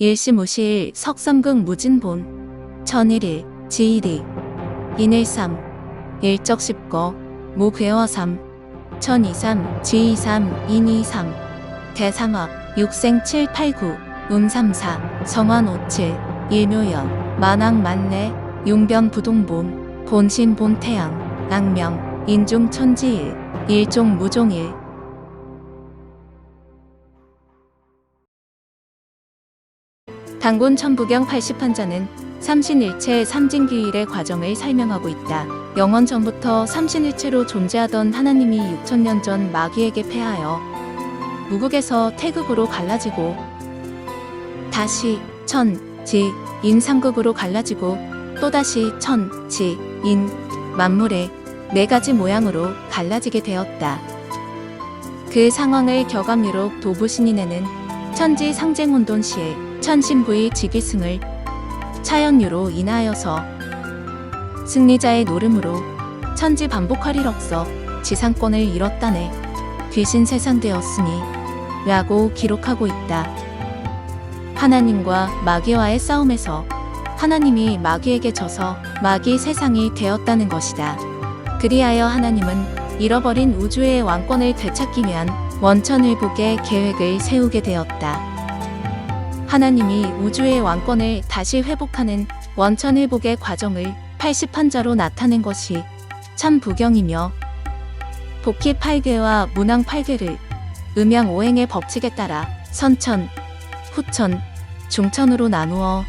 일시무실 석삼극 무진본 천일일 지일이 인일삼 일적십거 무괴어삼 천이삼 지이삼 인이삼 대삼합 육생 칠팔구 음삼사 성환 오칠 일묘연 만왕 만내 용변 부동본 본신 본태양 악명 인중 천지일 일종 무종일 단군 천부경 80판자는 삼신일체 삼진기일의 과정을 설명하고 있다. 영원 전부터 삼신일체로 존재하던 하나님이 6천년 전 마귀에게 패하여 무국에서 태극으로 갈라지고 다시 천, 지, 인 삼극으로 갈라지고 또다시 천, 지, 인, 만물의 네 가지 모양으로 갈라지게 되었다. 그 상황을 격암유록 도부신인에는 천지 상쟁 혼돈 시에 천신부의 직위승을 차연유로 인하여서 승리자의 노름으로 천지 반복하리럭서 지상권을 잃었다네 귀신 세상 되었으니 라고 기록하고 있다. 하나님과 마귀와의 싸움에서 하나님이 마귀에게 져서 마귀 세상이 되었다는 것이다. 그리하여 하나님은 잃어버린 우주의 왕권을 되찾기 위한 원천을 복의 계획을 세우게 되었다. 하나님이 우주의 왕권을 다시 회복하는 원천일복의 과정을 80판자로 나타낸 것이 참 부경이며 복희 8괴와 문왕 8괴를 음양 오행의 법칙에 따라 선천, 후천, 중천으로 나누어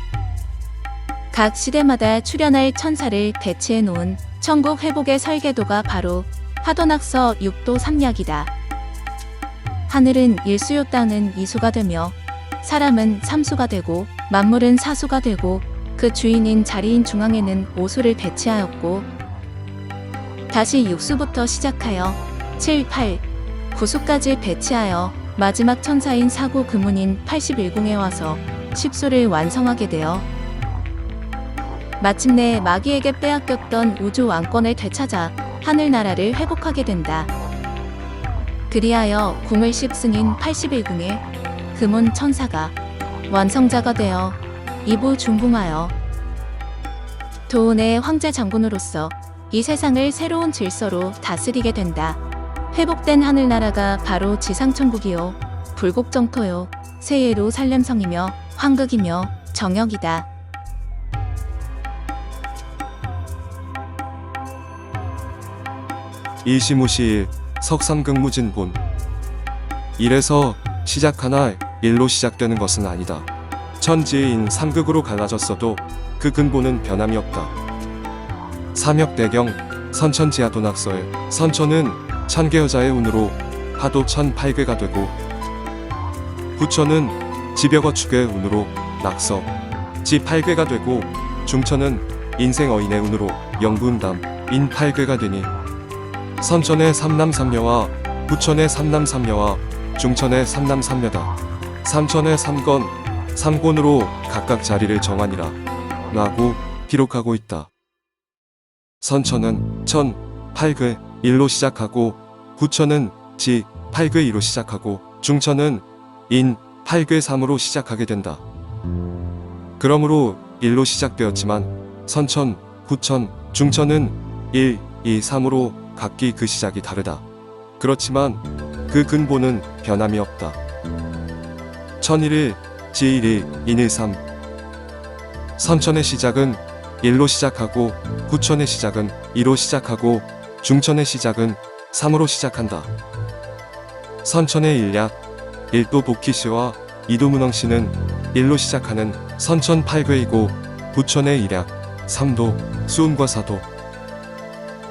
각 시대마다 출현할 천사를 배치해 놓은 천국 회복의 설계도가 바로 하도낙서 6도 삼약이다. 하늘은 일수요 땅은 이수가 되며 사람은 삼수가 되고 만물은 사수가 되고 그 주인인 자리인 중앙에는 오수를 배치하였고 다시 육수부터 시작하여 7, 8, 9수까지 배치하여 마지막 천사인 사구 금운인 81궁에 와서 10수를 완성하게 되어 마침내 마귀에게 빼앗겼던 우주 왕권을 되찾아 하늘나라를 회복하게 된다. 그리하여 궁을 10승인 81궁에 금운 천사가 완성자가 되어 이부 중궁하여 도운의 황제 장군으로서 이 세상을 새로운 질서로 다스리게 된다. 회복된 하늘나라가 바로 지상천국이요, 불국정토요, 세예로 살렘성이며 황극이며 정역이다. 일시무시일 석삼극무진본 일에서 시작하나 일로 시작되는 것은 아니다. 천지인 삼극으로 갈라졌어도 그 근본은 변함이 없다. 삼역대경 선천지하도낙서에 선천은 천개 여자의 운으로 하도 천팔괴가 되고 부처는 지벽어 축의 운으로 낙서 지팔괴가 되고 중천은 인생어인의 운으로 영분담 인팔괴가 되니 선천의 삼남삼녀와 부천의 삼남삼녀와 중천의 삼남삼녀다. 삼천의 삼건, 삼곤으로 각각 자리를 정하니라. 라고 기록하고 있다. 선천은 천, 팔괴, 일로 시작하고 부천은 지, 팔괴 이로 시작하고 중천은 인, 팔괴 삼으로 시작하게 된다. 그러므로 일로 시작되었지만 선천, 부천, 중천은 1, 2, 3으로 각기 그 시작이 다르다. 그렇지만 그 근본은 변함이 없다. 천일일, 지일일, 인일삼. 선천의 시작은 1로 시작하고 부천의 시작은 2로 시작하고 중천의 시작은 3으로 시작한다. 선천의 일약, 일도 복희씨와 이도문왕씨는 1로 시작하는 선천 8괴이고 부천의 일약, 3도, 수음과 사도,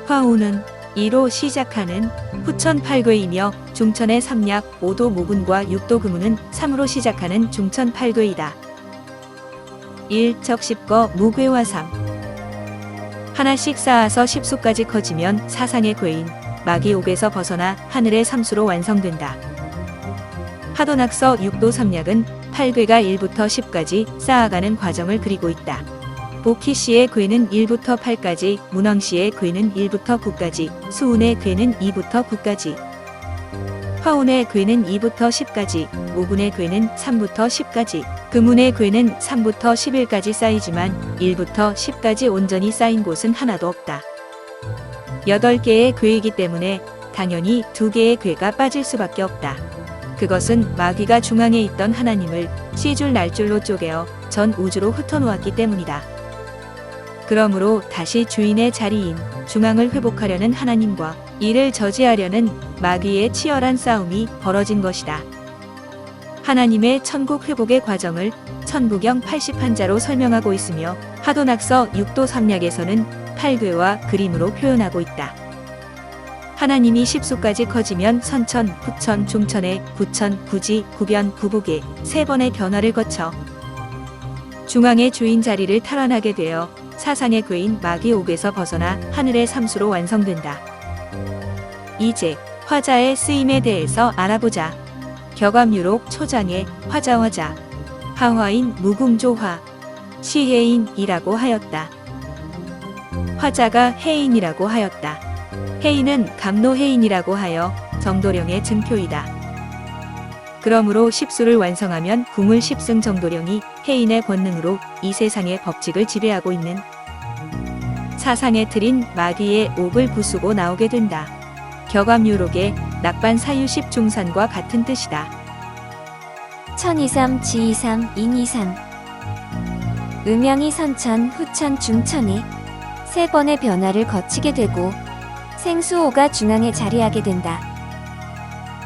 화우는 2로 시작하는 후천 8괴이며 중천의 삼약 5도 모군과 6도 금운은 3으로 시작하는 중천 8괴이다. 1적 10거 무괴와 삼 하나씩 쌓아서 10수까지 커지면 사상의 괴인 마귀 옥에서 벗어나 하늘의 삼수로 완성된다. 하도낙서 6도 삼약은 8괴가 1부터 10까지 쌓아가는 과정을 그리고 있다. 보키 씨의 괴는 1부터 8까지, 문왕 씨의 괴는 1부터 9까지, 수운의 괴는 2부터 9까지, 화운의 괴는 2부터 10까지, 오군의 괴는 3부터 10까지, 그 문의 궤는 3부터 11까지 쌓이지만 1부터 10까지 온전히 쌓인 곳은 하나도 없다. 8개의 궤이기 때문에 당연히 2개의 궤가 빠질 수밖에 없다. 그것은 마귀가 중앙에 있던 하나님을 시줄 날줄로 쪼개어 전 우주로 흩어놓았기 때문이다. 그러므로 다시 주인의 자리인 중앙을 회복하려는 하나님과 이를 저지하려는 마귀의 치열한 싸움이 벌어진 것이다. 하나님의 천국 회복의 과정을 천부경 80한자로 설명하고 있으며 하도낙서 6도 삼략에서는 팔괘와 그림으로 표현하고 있다. 하나님이 십수까지 커지면 선천, 후천, 중천에 구천, 구지, 구변, 구북에 세 번의 변화를 거쳐 중앙의 주인 자리를 탈환하게 되어 사상의 괴인 마귀 옥에서 벗어나 하늘의 삼수로 완성된다. 이제 화자의 쓰임에 대해서 알아보자. 격암유록 초장에 화자화자, 하화인 무궁조화, 시해인이라고 하였다. 화자가 해인이라고 하였다. 해인은 감노해인이라고 하여 정도령의 증표이다. 그러므로 십수를 완성하면 궁을 십승 정도령이 해인의 권능으로 이 세상의 법칙을 지배하고 있는 사상의 틀인 마귀의 옥을 부수고 나오게 된다. 격암유록의 낙반 사유십 중산과 같은 뜻이다. 천이삼, 지이삼, 인이삼. 음양이 선천, 후천, 중천에 세 번의 변화를 거치게 되고 생수호가 중앙에 자리하게 된다.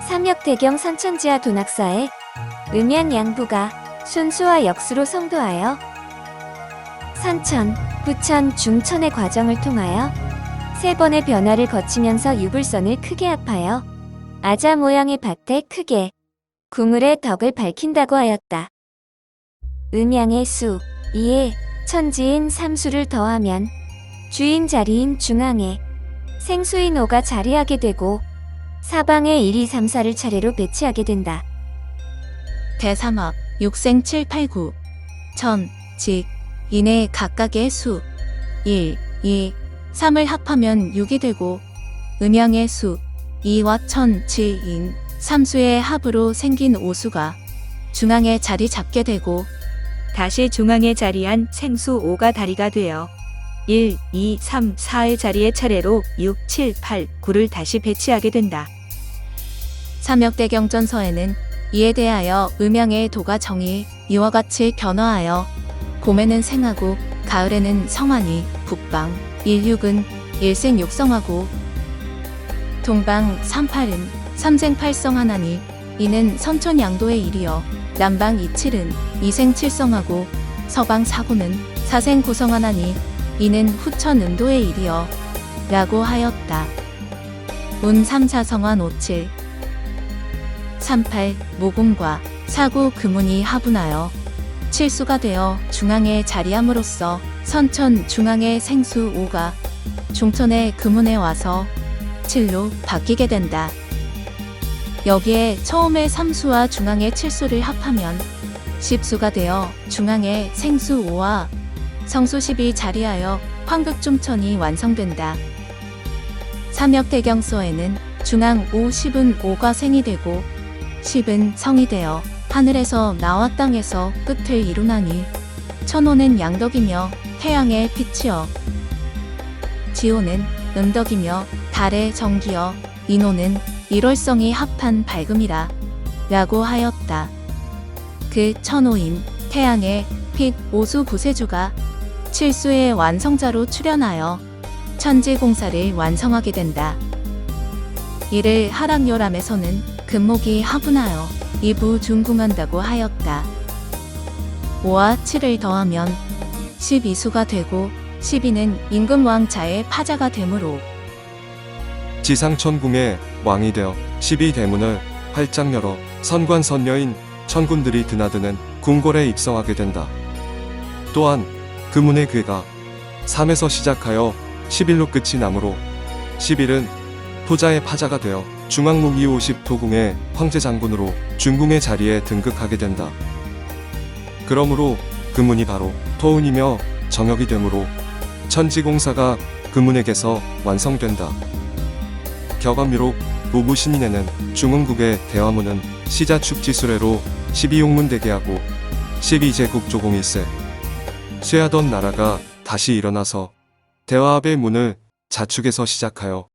삼역대경 선천지하 도낙사에 음양 양부가 순수와 역수로 성도하여 선천, 후천, 중천의 과정을 통하여 세 번의 변화를 거치면서 유불선을 크게 합하여 아자 모양의 밭에 크게 궁을의 덕을 밝힌다고 하였다. 음양의 수, 이에 천지인 삼수를 더하면 주인 자리인 중앙에 생수인 오가 자리하게 되고 사방에 1, 2, 3, 4를 차례로 배치하게 된다. 대삼합, 육생 7, 8, 9. 천, 직, 인의 각각의 수. 1, 2, 3을 합하면 6이 되고, 음양의 수, 2와 천, 지, 인, 삼수의 합으로 생긴 오수가 중앙에 자리 잡게 되고, 다시 중앙에 자리한 생수 5가 다리가 되어 1, 2, 3, 4의 자리에 차례로 6, 7, 8, 9를 다시 배치하게 된다. 삼역대 경전서에는 이에 대하여 음양의 도가 정이 이와 같이 변화하여 봄에는 생하고 가을에는 성하니 북방 일육은 일생 육성하고 동방 삼팔은 삼생 팔성 하나니 이는 선천 양도의 일이여 남방 이칠은 이생 칠성하고 서방 사고는 사생 구성하나니 이는 후천 은도의 일이여 라고 하였다. 운 삼사성환 오칠 38 모공과 사구 금운이 화분하여 칠수가 되어 중앙에 자리함으로써 선천 중앙의 생수 5가 중천의 금운에 와서 칠로 바뀌게 된다. 여기에 처음에 삼수와 중앙의 칠수를 합하면 십수가 되어 중앙의 생수 5와 10이 자리하여 황극중천이 완성된다. 삼역대경서에는 중앙 5, 10은 5가 생이 되고 10은 성이 되어 하늘에서 나와 땅에서 끝을 이루나니 천호는 양덕이며 태양의 빛이여 지호는 음덕이며 달의 정기여 인호는 일월성이 합한 밝음이라 라고 하였다. 그 천호인 태양의 빛 오수 구세주가 칠수의 완성자로 출현하여 천지공사를 완성하게 된다. 이를 하락요람에서는 금목이 화분하여 이부 중궁한다고 하였다. 5와 7을 더하면 12수가 되고 12는 임금왕자의 파자가 되므로 지상천궁의 왕이 되어 12대문을 활짝 열어 선관선녀인 천군들이 드나드는 궁궐에 입성하게 된다. 또한 그 문의 괴가 3에서 시작하여 11로 끝이 나므로 11은 토자의 파자가 되어 중앙무기 50 도궁의 황제 장군으로 중궁의 자리에 등극하게 된다. 그러므로 그 문이 바로 토운이며 정역이 되므로 천지공사가 그 문에게서 완성된다. 격암유록 우부신인에는 중흥국의 대화문은 시자축지수례로 12용문 대기하고 12제국 조공 1세. 쇠하던 나라가 다시 일어나서 대화합의 문을 자축에서 시작하여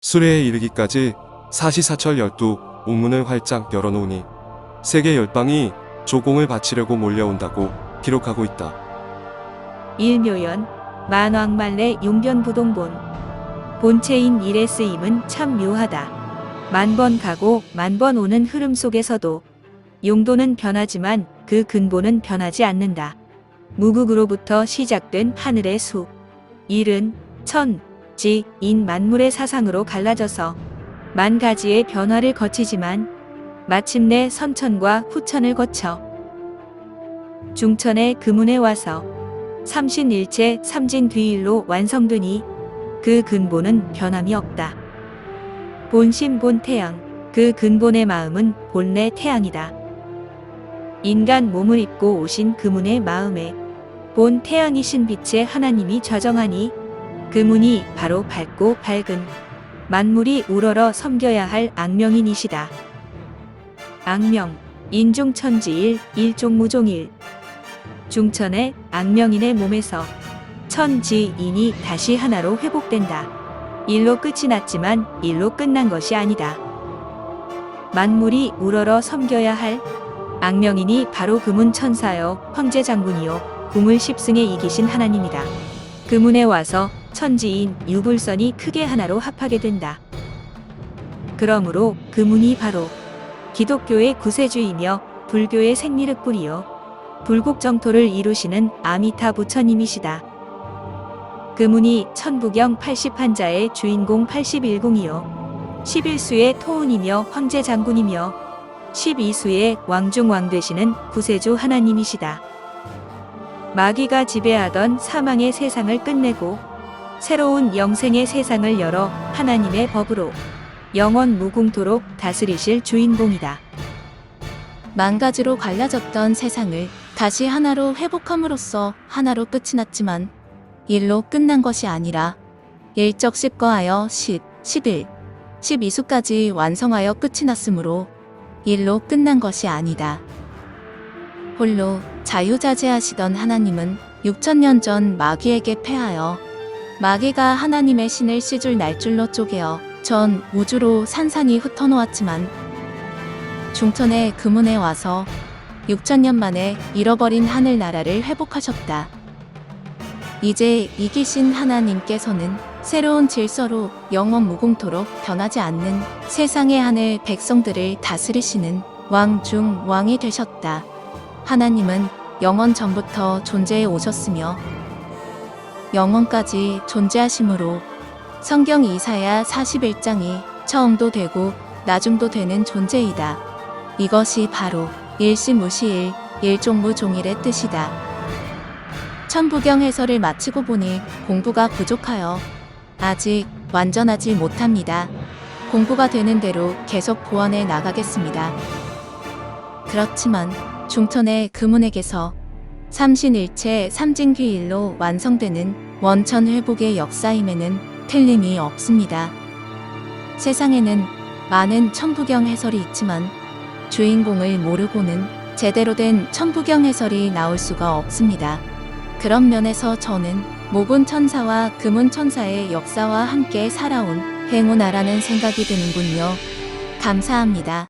수레에 이르기까지 사시사철 열두 옥문을 활짝 열어놓으니 세계 열방이 조공을 바치려고 몰려온다고 기록하고 있다. 일묘연 만왕만래 용변부동본 본체인 일의 쓰임은 참 묘하다. 만번 가고 만번 오는 흐름 속에서도 용도는 변하지만 그 근본은 변하지 않는다. 무국으로부터 시작된 하늘의 수. 일은 천, 지, 인 만물의 사상으로 갈라져서 만 가지의 변화를 거치지만 마침내 선천과 후천을 거쳐 중천의 금운에 와서 삼신일체 삼진귀일로 완성되니 그 근본은 변함이 없다. 본심 본태양, 그 근본의 마음은 본래 태양이다. 인간 몸을 입고 오신 그문의 마음에 본 태양이신 빛의 하나님이 좌정하니 그 문이 바로 밝고 밝은 만물이 우러러 섬겨야 할 악명이니시다. 악명, 인중천지일, 일종무종일. 중천의 악명인의 몸에서 천지인이 다시 하나로 회복된다. 일로 끝이 났지만 일로 끝난 것이 아니다. 만물이 우러러 섬겨야 할 악명인이 바로 금운 천사여 황제 장군이요 궁을 십승에 이기신 하나님이다. 금운에 와서 천지인 유불선이 크게 하나로 합하게 된다. 그러므로 금운이 바로 기독교의 구세주이며 불교의 생리륵불이요 불국 정토를 이루시는 아미타 부처님이시다. 그문이 천부경 80한자의 주인공 81공이요. 11수의 토운이며 황제 장군이며 12수의 왕중왕 되시는 구세주 하나님이시다. 마귀가 지배하던 사망의 세상을 끝내고 새로운 영생의 세상을 열어 하나님의 법으로 영원 무궁토록 다스리실 주인공이다. 만 가지로 갈라졌던 세상을 다시 하나로 회복함으로써 하나로 끝이 났지만 일로 끝난 것이 아니라 일적 10거하여 10, 11, 12수까지 완성하여 끝이 났으므로 일로 끝난 것이 아니다. 홀로 자유자재하시던 하나님은 6천년 전 마귀에게 패하여 마귀가 하나님의 신을 시줄 날줄로 쪼개어 전 우주로 산산이 흩어놓았지만 중천의 금운에 와서 6천년 만에 잃어버린 하늘나라를 회복하셨다. 이제 이기신 하나님께서는 새로운 질서로 영원 무궁토록 변하지 않는 세상의 하늘 백성들을 다스리시는 왕 중 왕이 되셨다. 하나님은 영원 전부터 존재해 오셨으며 영원까지 존재하심으로 성경 이사야 41장이 처음도 되고 나중도 되는 존재이다. 이것이 바로 일시무시일 일종무종일의 뜻이다. 천부경 해설을 마치고 보니 공부가 부족하여 아직 완전하지 못합니다. 공부가 되는 대로 계속 보완해 나가겠습니다. 그렇지만 중천의 금운에게서 삼신일체 삼진귀일로 완성되는 원천 회복의 역사임에는 틀림이 없습니다. 세상에는 많은 천부경 해설이 있지만 주인공을 모르고는 제대로 된 천부경 해설이 나올 수가 없습니다. 그런 면에서 저는 모군 천사와 금운 천사의 역사와 함께 살아온 행운아라는 생각이 드는군요. 감사합니다.